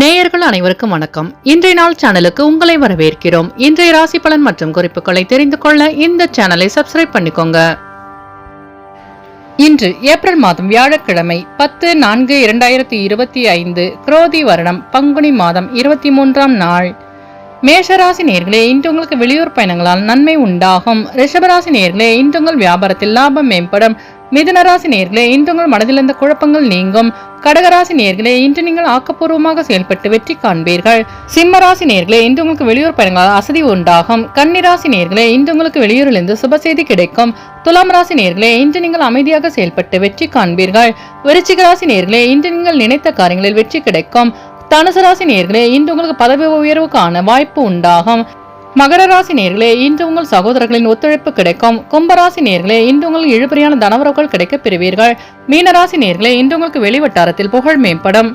நேயர்கள் அனைவருக்கும் வணக்கம். இன்றைய நாள் சேனலுக்கு உங்களை வரவேற்கிறோம். இன்றைய ராசி பலன் மற்றும் குறிப்புகளை தெரிந்து கொள்ள இந்த சேனலை சப்ஸ்கிரைப் பண்ணிக்கோங்க. இன்று ஏப்ரல் மாதம் வியாழக்கிழமை பத்து நான்கு இரண்டாயிரத்தி இருபத்தி ஐந்து குரோதி வருடம் பங்குனி மாதம் இருபத்தி மூன்றாம் நாள். மேஷராசி நேர்களே இன்று உங்களுக்கு வெளியூர் பயணங்களால் நன்மை உண்டாகும். ரிஷபராசி நேர்களே இன்று உங்கள் வியாபாரத்தில் லாபம் மேம்படும். மிதுனராசி நேர்களே இன்று உங்கள் மனதில் இருந்த குழப்பங்கள் நீங்கும். கடகராசி நேர்களே இன்று நீங்கள் ஆக்கப்பூர்வமாக செயல்பட்டு வெற்றி காண்பீர்கள். சிம்மராசி நேர்களே இன்று உங்களுக்கு வெளியூர் பயணங்களால் அசதி உண்டாகும். கன்னிராசி நேர்களே இன்று உங்களுக்கு வெளியூரிலிருந்து சுப செய்தி கிடைக்கும். துலாம் ராசி நேர்களே இன்று நீங்கள் அமைதியாக செயல்பட்டு வெற்றி காண்பீர்கள். விருச்சிக ராசி நேர்களே இன்று நீங்கள் நினைத்த காரியங்களில் வெற்றி கிடைக்கும். தனுசு ராசி நேர்களே இன்று உங்களுக்கு பதவி உயர்வுக்கான வாய்ப்பு உண்டாகும். மகர ராசி நேர்களே இன்று உங்கள் சகோதரர்களின் ஒத்துழைப்பு கிடைக்கும். கும்பராசி நேர்களே இன்று உங்களுக்கு இழுபறியான தனவரவுகள் கிடைக்கப் பெறுவீர்கள். மீனராசி நேர்களே இன்று உங்களுக்கு வெளிவட்டாரத்தில் புகழ் மேம்படும்.